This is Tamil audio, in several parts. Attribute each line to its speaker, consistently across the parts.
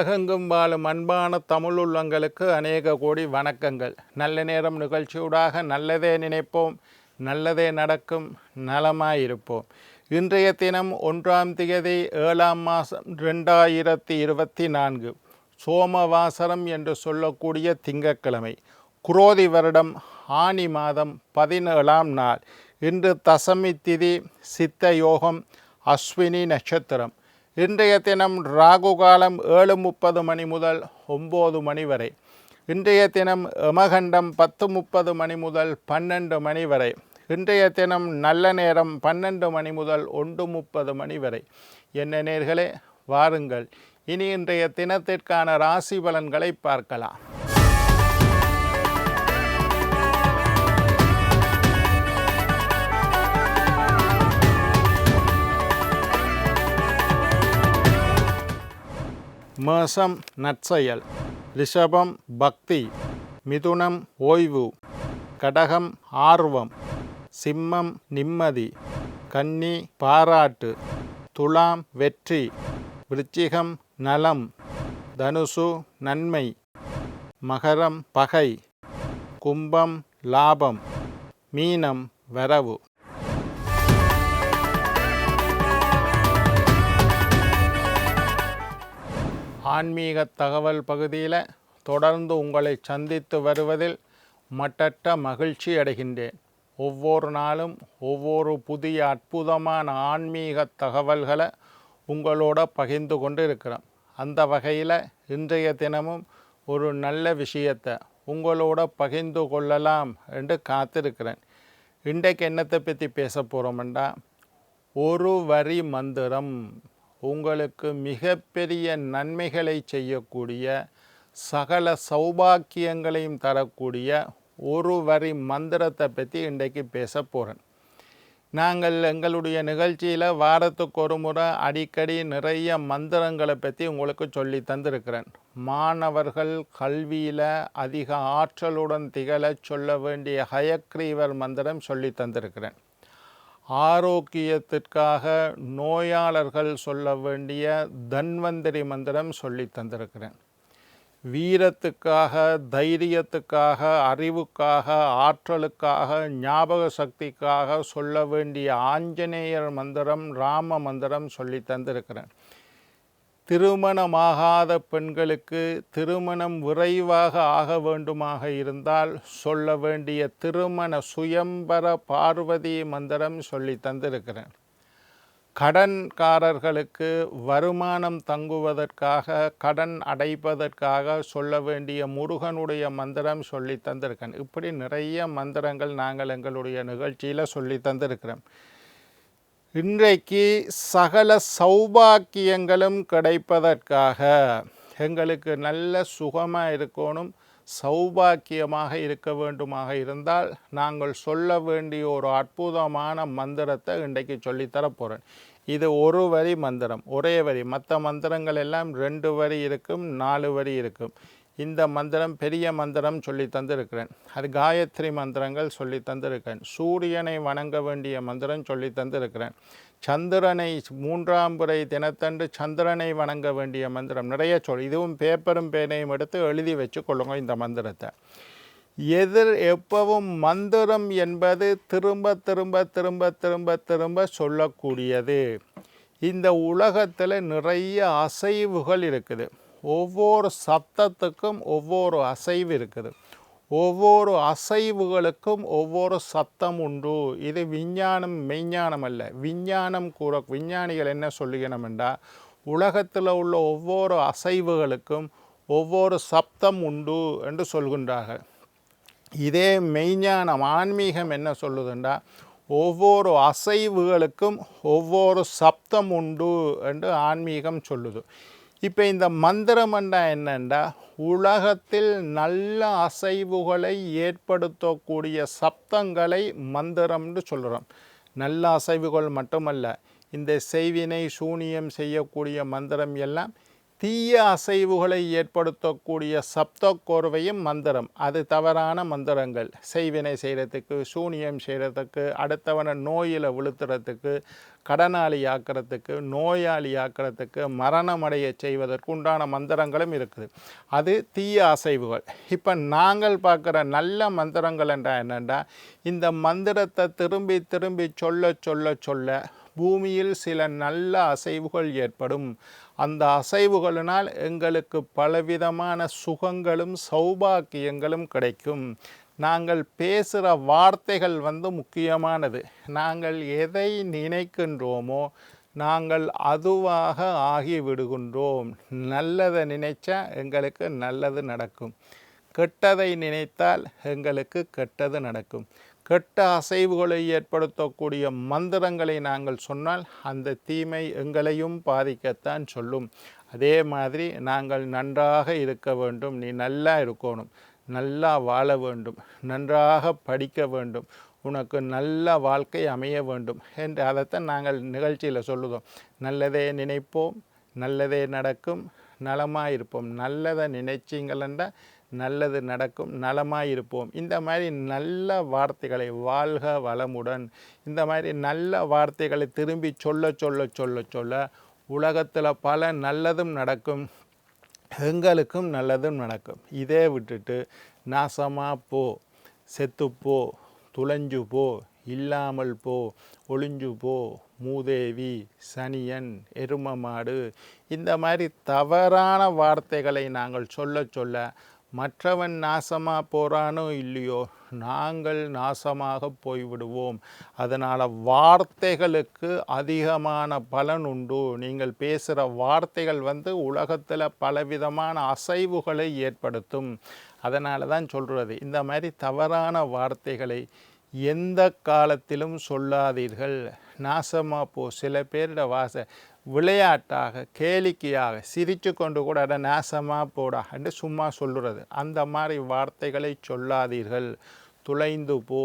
Speaker 1: உலகெங்கும் வாழும் அன்பான தமிழ் உள்ளங்களுக்கு அநேக கோடி வணக்கங்கள். நல்ல நேரம் நிகழ்ச்சியூடாக நல்லதே நினைப்போம் நல்லதே நடக்கும் நலமாயிருப்போம். இன்றைய தினம் ஒன்றாம் தேதி ஏழாம் மாதம் ரெண்டாயிரத்தி இருபத்தி நான்கு சோமவாசரம் என்று சொல்லக்கூடிய திங்கட்கிழமை. குரோதி வருடம் ஆனி மாதம் பதினேழாம் நாள். இன்று தசமி திதி சித்த யோகம் அஸ்வினி நட்சத்திரம். இன்றைய தினம் ராகு காலம் ஏழு முப்பது மணி முதல் ஒம்பது மணி வரை. இன்றைய தினம் எமகண்டம் பத்து முப்பது மணி முதல் பன்னெண்டு மணி வரை. இன்றைய தினம் நல்ல நேரம் பன்னெண்டு மணி முதல் ஒன்று முப்பது மணி வரை. என்ன நேர்களே வாருங்கள். இனி இன்றைய தினத்திற்கான ராசி பலன்களை பார்க்கலாம். மேசம் நற்செயல். ரிஷபம் பக்தி. மிதுனம் ஓய்வு. கடகம் ஆர்வம். சிம்மம் நிம்மதி. கன்னி பாராட்டு. துலாம் வெற்றி. விருச்சிகம் நலம். தனுசு நன்மை. மகரம் பகை. கும்பம் லாபம். மீனம் வரவு. ஆன்மீக தகவல் பகுதியில் தொடர்ந்து உங்களை சந்தித்து வருவதில் மட்டற்ற மகிழ்ச்சி அடைகின்றேன். ஒவ்வொரு நாளும் ஒவ்வொரு புதிய அற்புதமான ஆன்மீக தகவல்களை உங்களோட பகிர்ந்து கொண்டு இருக்கிறோம் அந்த வகையில் இன்றைய தினமும் ஒரு நல்ல விஷயத்தை உங்களோட பகிர்ந்து கொள்ளலாம் என்று காத்திருக்கிறேன். இன்றைக்கு என்னத்தை பற்றி பேச போகிறோம்டா ஒரு வரி மந்திரம். உங்களுக்கு மிகப்பெரிய நன்மைகளை செய்யக்கூடிய சகல சௌபாக்கியங்களையும் தரக்கூடிய ஒரு வரி மந்திரத்தை பற்றி இன்றைக்கு பேச போகிறேன் நாங்கள் எங்களுடைய நிகழ்ச்சியில் வாரத்துக்கு ஒரு முறை அடிக்கடி நிறைய மந்திரங்களை பற்றி உங்களுக்கு சொல்லி தந்திருக்கிறேன். மாணவர்கள் கல்வியில் அதிக ஆற்றலுடன் திகழ சொல்ல வேண்டிய ஹயக்ரீவர் மந்திரம் சொல்லி தந்திருக்கிறேன். ஆரோக்கியத்திற்காக நோயாளர்கள் சொல்ல வேண்டிய தன்வந்திரி மந்திரம் சொல்லி தந்திருக்கிறேன். வீரத்துக்காக தைரியத்துக்காக அறிவுக்காக ஆற்றலுக்காக ஞாபக சக்திக்காக சொல்ல வேண்டிய ஆஞ்சநேயர் மந்திரம் ராம மந்திரம் சொல்லி தந்திருக்கிறேன். திருமணமாகாத பெண்களுக்கு திருமணம் விரைவாக ஆக வேண்டுமாக இருந்தால் சொல்ல வேண்டிய திருமண சுயம்பர பார்வதி மந்திரம் சொல்லி தந்திருக்கிறேன். கடன்காரர்களுக்கு வருமானம் தங்குவதற்காக கடன் அடைப்பதற்காக சொல்ல வேண்டிய முருகனுடைய மந்திரம் சொல்லி தந்திருக்கேன் இப்படி நிறைய மந்திரங்கள் நாங்கள் எங்களுடைய நிகழ்ச்சியில் சொல்லி தந்திருக்கிறோம். இன்றைக்கு சகல சௌபாக்கியங்களும் கிடைப்பதற்காக எங்களுக்கு நல்ல சுகமாக இருக்கணும் சௌபாக்கியமாக இருக்க வேண்டுமாக இருந்தால் நாங்கள் சொல்ல வேண்டிய ஒரு அற்புதமான மந்திரத்தை இன்றைக்கு சொல்லித்தரப்போகிறேன் இது ஒரு வரி மந்திரம் ஒரே வரி. மற்ற மந்திரங்கள் எல்லாம் ரெண்டு வரி இருக்கும் நாலு வரி இருக்கும். இந்த மந்திரம் பெரிய மந்திரம் சொல்லி தந்திருக்கிறேன். அது காயத்ரி மந்திரங்கள் சொல்லி தந்திருக்கிறேன். சூரியனை வணங்க வேண்டிய மந்திரம் சொல்லி தந்திருக்கிறேன். சந்திரனை மூன்றாம் முறை தினத்தன்று சந்திரனை வணங்க வேண்டிய மந்திரம் நிறைய சொல். இதுவும் பேப்பரும் பேனையும் எடுத்து எழுதி வச்சு கொள்ளுங்க இந்த மந்திரத்தை. எதிர் எப்பவும் மந்திரம் என்பது திரும்ப திரும்ப திரும்ப திரும்ப திரும்ப சொல்லக்கூடியது. இந்த உலகத்தில் நிறைய அசைவுகள் இருக்குது. ஒவ்வொரு சத்தத்துக்கும் ஒவ்வொரு அசைவு இருக்குது. ஒவ்வொரு அசைவுகளுக்கும் ஒவ்வொரு சத்தம் உண்டு. இது விஞ்ஞானம் மெய்ஞானம் அல்ல. விஞ்ஞானம் கூற விஞ்ஞானிகள் என்ன சொல்லுகிறோம் என்றால் உலகத்தில் உள்ள ஒவ்வொரு அசைவுகளுக்கும் ஒவ்வொரு சப்தம் உண்டு என்று சொல்கின்றார்கள். இதே மெய்ஞானம் ஆன்மீகம் என்ன சொல்லுதுண்டா ஒவ்வொரு அசைவுகளுக்கும் ஒவ்வொரு சப்தம் உண்டு என்று ஆன்மீகம் சொல்லுது. இப்போ இந்த மந்திரமண்டா என்னண்டா? உலகத்தில் நல்ல அசைவுகளை ஏற்படுத்தக்கூடிய சப்தங்களை மந்திரம்னு சொல்கிறோம் நல்ல அசைவுகள் மட்டுமல்ல இந்த செய்வினை சூனியம் செய்யக்கூடிய மந்திரம் எல்லாம் தீய அசைவுகளை ஏற்படுத்தக்கூடிய சப்த கோர்வையும் மந்திரம். அது தவறான மந்திரங்கள். செய்வினை செய்கிறதுக்கு சூனியம் செய்கிறதுக்கு அடுத்தவனை நோயில் விழுத்துறதுக்கு கடனாளி ஆக்கிறதுக்கு நோயாளி ஆக்கிறதுக்கு மரணமடைய செய்வதற்கு உண்டான மந்திரங்களும் இருக்குது. அது தீய அசைவுகள். இப்போ நாங்கள் பார்க்குற நல்ல மந்திரங்கள் என்றால் என்னென்னா இந்த மந்திரத்தை திரும்பி திரும்பி சொல்ல சொல்ல சொல்ல பூமியில் சில நல்ல அசைவுகள் ஏற்படும். அந்த அசைவுகளினால் எங்களுக்கு பலவிதமான சுகங்களும் சௌபாக்கியங்களும் கிடைக்கும். நாங்கள் பேசுகிற வார்த்தைகள் வந்து முக்கியமானது. நாங்கள் எதை நினைக்கின்றோமோ நாங்கள் அதுவாக ஆகிவிடுகின்றோம். நல்லதை நினைச்சா எங்களுக்கு நல்லது நடக்கும். கெட்டதை நினைத்தால் எங்களுக்கு கெட்டது நடக்கும். கெட்ட அசைவுகளை ஏற்படுத்தக்கூடிய மந்திரங்களை நாங்கள் சொன்னால் அந்த தீமை எங்களையும் பாதிக்கத்தான் சொல்லும். அதே மாதிரி நாங்கள் நன்றாக இருக்க வேண்டும். நீ நல்லா இருக்கணும். நல்லா வாழ வேண்டும். நன்றாக படிக்க வேண்டும். உனக்கு நல்ல வாழ்க்கை அமைய வேண்டும் என்று அதைத்தான் நாங்கள் நிகழ்ச்சியில் சொல்லுவோம் நல்லதே நினைப்போம். நல்லதே நடக்கும். நலமாக இருப்போம் நல்லதை நினைச்சிங்களா நல்லது நடக்கும் நலமாயிருப்போம். இந்த மாதிரி நல்ல வார்த்தைகளை வாழ்க வளமுடன் இந்த மாதிரி நல்ல வார்த்தைகளை திரும்பி சொல்ல சொல்ல சொல்ல சொல்ல உலகத்தில் பல நல்லதும் நடக்கும் எங்களுக்கும் நல்லதும் நடக்கும். இதே விட்டுட்டு நாசமாக போ செத்துப்போ துளைஞ்சு போ இல்லாமல் போ ஒளிஞ்சு போ மூதேவி சனியன் எரும மாடு. இந்த மாதிரி தவறான வார்த்தைகளை நாங்கள் சொல்ல சொல்ல மற்றவன் நாசமாக போகிறானோ இல்லையோ நாங்கள் நாசமாக போய்விடுவோம். அதனால் வார்த்தைகளுக்கு அதிகமான பலன் உண்டு. நீங்கள் பேசுகிற வார்த்தைகள் வந்து உலகத்தில் பலவிதமான அசைவுகளை ஏற்படுத்தும். அதனால தான் சொல்கிறது இந்த மாதிரி தவறான வார்த்தைகளை எந்த காலத்திலும் சொல்லாதீர்கள். நாசமாக போ. சில பேரோட வாச விளையாட்டாக கேளிக்கையாக சிரித்து கொண்டு கூட அதை நாசமாக போடா என்று சும்மா சொல்லுறது. அந்த மாதிரி வார்த்தைகளை சொல்லாதீர்கள். துளைந்து போ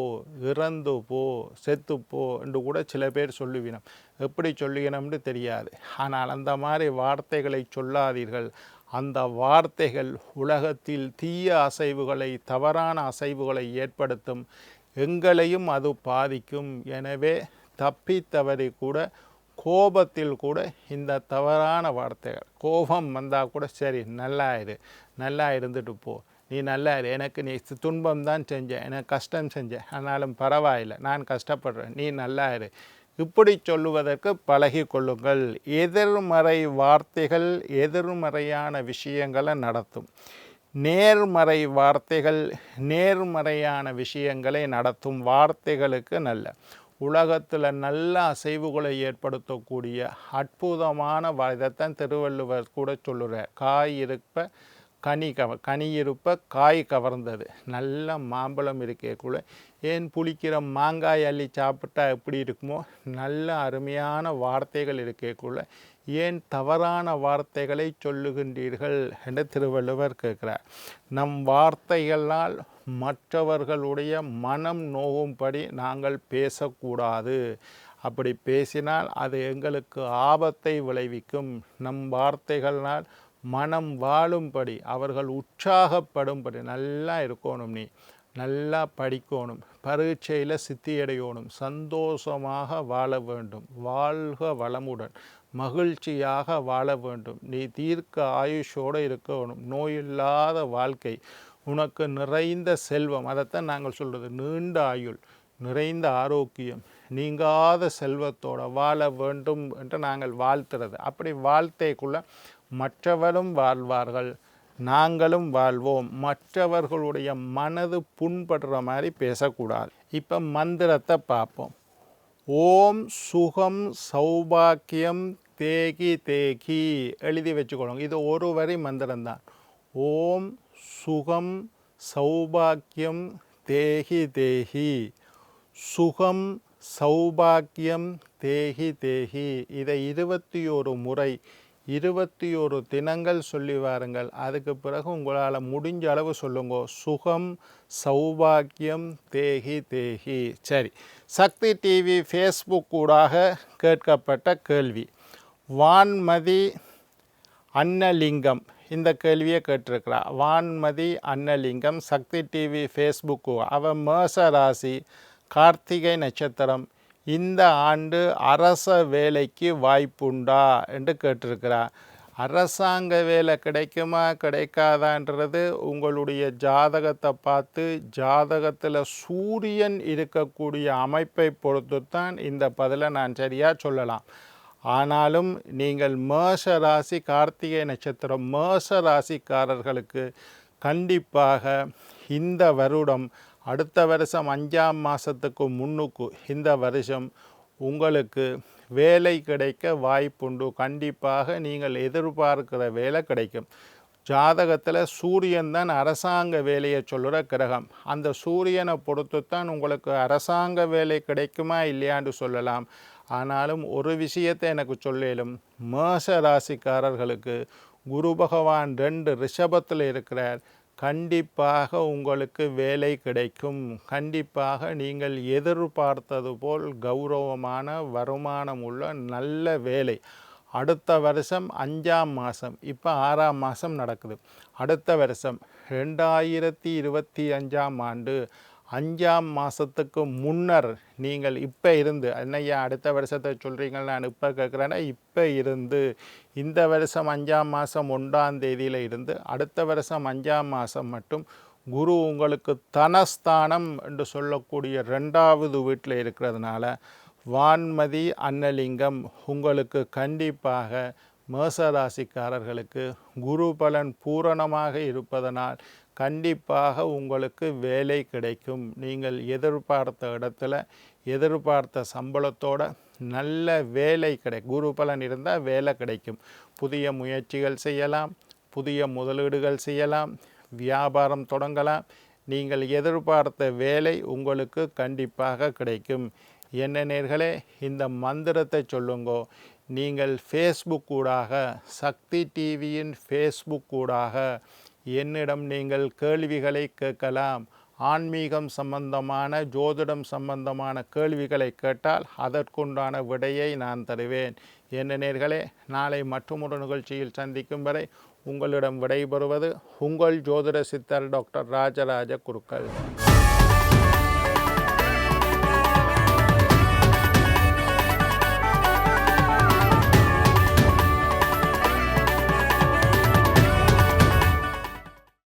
Speaker 1: இறந்து போ செத்து போ என்று கூட சில பேர் சொல்லுவினோம். எப்படி சொல்லுவினோம்னு தெரியாது. ஆனால் அந்த மாதிரி வார்த்தைகளை சொல்லாதீர்கள். அந்த வார்த்தைகள் உலகத்தில் தீய அசைவுகளை தவறான அசைவுகளை ஏற்படுத்தும். எங்களையும் அது பாதிக்கும். எனவே தப்பி தவறி கூட கோபத்தில் கூட இந்த தவறான வார்த்தைகள் கோபம் வந்தால் கூட சரி நல்லா இரு நல்லா இருந்துட்டு போ. நீ நல்லா இரு. எனக்கு நீ துன்பம் தான் செஞ்சேன் எனக்கு கஷ்டம் செஞ்சேன் ஆனாலும் பரவாயில்லை நான் கஷ்டப்படுறேன். நீ நல்லா இரு. இப்படி சொல்லுவதற்கு பழகி கொள்ளுங்கள். எதிர்மறை வார்த்தைகள் எதிர்மறையான விஷயங்களை நடத்தும். நேர்மறை வார்த்தைகள் நேர்மறையான விஷயங்களை நடத்தும் வார்த்தைகளுக்கு நல்ல. உலகத்தில் நல்ல அசைவுகளை ஏற்படுத்தக்கூடிய அற்புதமான இதைத்தான் திருவள்ளுவர் கூட சொல்லுறார். காய் இருப்ப கனி கவ கனி இருப்ப காய் கவர்ந்தது. நல்ல மாம்பழம் இருக்கேக்குள்ள ஏன் புளிக்கிற மாங்காய் அள்ளி சாப்பிட்டா எப்படி இருக்குமோ நல்ல அருமையான வார்த்தைகள் இருக்கக்குள்ள ஏன் தவறான வார்த்தைகளை சொல்லுகின்றீர்கள் என்று திருவள்ளுவர் கேட்கிறார். நம் வார்த்தைகளால் மற்றவர்களுடைய மனம் நோகும்படி நாங்கள் பேசக்கூடாது. அப்படி பேசினால் அது எங்களுக்கு ஆபத்தை விளைவிக்கும். நம் வார்த்தைகளால் மனம் வாழும்படி அவர்கள் உற்சாகப்படும்படி நல்லா இருக்கணும் நீ. நல்லா படிக்கணும். பரீட்சையில் சித்தியடையணும். சந்தோஷமாக வாழ வேண்டும். வாழ்க வளமுடன். மகிழ்ச்சியாக வாழ வேண்டும். நீ தீர்க்க ஆயுஷோடு இருக்கணும். நோயில்லாத வாழ்க்கை உனக்கு நிறைந்த செல்வம். அதைத்தான் நாங்கள் சொல்கிறது நீண்ட ஆயுள் நிறைந்த ஆரோக்கியம் நீங்காத செல்வத்தோட வாழ வேண்டும் என்று நாங்கள் வாழ்த்துறது. அப்படி வாழ்த்தைக்குள்ள மற்றவரும் வாழ்வார்கள். நாங்களும் வாழ்வோம். மற்றவர்களுடைய மனது புண்படுற மாதிரி பேசக்கூடாது. இப்போ மந்திரத்தை பார்ப்போம். ஓம் சுகம் சௌபாக்கியம் தேகி தேகி எழுதி வச்சுக்கணும் இது ஒரு வரி மந்திரம்தான். ஓம் சுகம் சௌபாக்கியம் தேகி தேகி. சுகம் சௌபாக்கியம் தேகி தேகி. இதை இருபத்தி ஒரு முறை இருபத்தி ஒரு தினங்கள் சொல்லி வாருங்கள். அதுக்கு பிறகு உங்களால் முடிஞ்ச அளவு சொல்லுங்க. சுகம் சௌபாக்கியம் தேகி தேகி. சரி. சக்தி டிவி ஃபேஸ்புக் கூடாக கேட்கப்பட்ட கேள்வி. வான்மதி அன்னலிங்கம். இந்த கேள்வியை கேட்டிருக்கிறா. வான்மதி அன்னலிங்கம் சக்தி டிவி ஃபேஸ்புக்கு அவன் மேச ராசி கார்த்திகை நட்சத்திரம். இந்த ஆண்டு அரச வேலைக்கு வாய்ப்புண்டா? என்று கேட்டிருக்கிறா அரசாங்க வேலை கிடைக்குமா கிடைக்காதான்றது உங்களுடைய ஜாதகத்தை பார்த்து ஜாதகத்தில் சூரியன் இருக்கக்கூடிய அமைப்பை பொறுத்து தான் இந்த பதிலை நான் சரியாக சொல்லலாம். ஆனாலும் நீங்கள் மேஷ ராசி கார்த்திகை நட்சத்திரம் மேஷ ராசிக்காரர்களுக்கு கண்டிப்பாக இந்த வருடம் அடுத்த வருஷம் அஞ்சாம் மாதத்துக்கு முன்னுக்கு இந்த வருஷம் உங்களுக்கு வேலை கிடைக்க வாய்ப்புண்டு. கண்டிப்பாக நீங்கள் எதிர்பார்க்கிற வேலை கிடைக்கும். ஜாதகத்தில் சூரியன் தான் அரசாங்க வேலையை சொல்கிற கிரகம். அந்த சூரியனை பொறுத்து தான் உங்களுக்கு அரசாங்க வேலை கிடைக்குமா இல்லையான்னு சொல்லலாம். ஆனாலும் ஒரு விஷயத்தை எனக்கு சொல்லிலும். மேஷ ராசிக்காரர்களுக்கு குரு பகவான் ரெண்டு ரிஷபத்தில் இருக்கிறார். கண்டிப்பாக உங்களுக்கு வேலை கிடைக்கும். கண்டிப்பாக நீங்கள் எதிர்பார்த்தது போல் கௌரவமான வருமானம் உள்ள நல்ல வேலை. அடுத்த வருஷம் அஞ்சாம் மாதம் இப்போ ஆறாம் மாதம் நடக்குது. அடுத்த வருஷம் ரெண்டாயிரத்தி இருபத்தி அஞ்சாம் ஆண்டு அஞ்சாம் மாதத்துக்கு முன்னர் நீங்கள் இப்போ இருந்து என்னையா அடுத்த வருஷத்தை சொல்கிறீங்கன்னு நான் இப்போ கேட்குறேன்னா இப்போ இருந்து இந்த வருஷம் அஞ்சாம் மாதம் ஒன்றாம் தேதியில் இருந்து அடுத்த வருஷம் அஞ்சாம் மாதம் மட்டும் குரு உங்களுக்கு தனஸ்தானம் என்று சொல்லக்கூடிய ரெண்டாவது வீட்டில் இருக்கிறதுனால வான்மதி அன்னலிங்கம் உங்களுக்கு கண்டிப்பாக மேசராசிக்காரர்களுக்கு குரு பலன் பூரணமாக இருப்பதனால் கண்டிப்பாக உங்களுக்கு வேலை கிடைக்கும். நீங்கள் எதிர்பார்த்த இடத்துல எதிர்பார்த்த சம்பளத்தோட நல்ல வேலை கிடை குரு பலன் இருந்தால் வேலை கிடைக்கும். புதிய முயற்சிகள் செய்யலாம் புதிய முதலீடுகள் செய்யலாம் வியாபாரம் தொடங்கலாம். நீங்கள் எதிர்பார்த்த வேலை உங்களுக்கு கண்டிப்பாக கிடைக்கும். என்ன நேர்களே இந்த மந்திரத்தை சொல்லுங்கோ. நீங்கள் ஃபேஸ்புக் ஊடாக சக்தி டிவியின் ஃபேஸ்புக் ஊடாக என்னிடம் நீங்கள் கேள்விகளை கேட்கலாம். ஆன்மீகம் சம்பந்தமான ஜோதிடம் சம்பந்தமான கேள்விகளை கேட்டால் அதற்குண்டான விடையை நான் தருவேன். என்ன நேர்களே நாளை மற்றொரு நிகழ்ச்சியில் சந்திக்கும் வரை உங்களிடம் விடைபெறுவது உங்கள் ஜோதிட சித்தர் டாக்டர் ராஜராஜ குருக்கள்.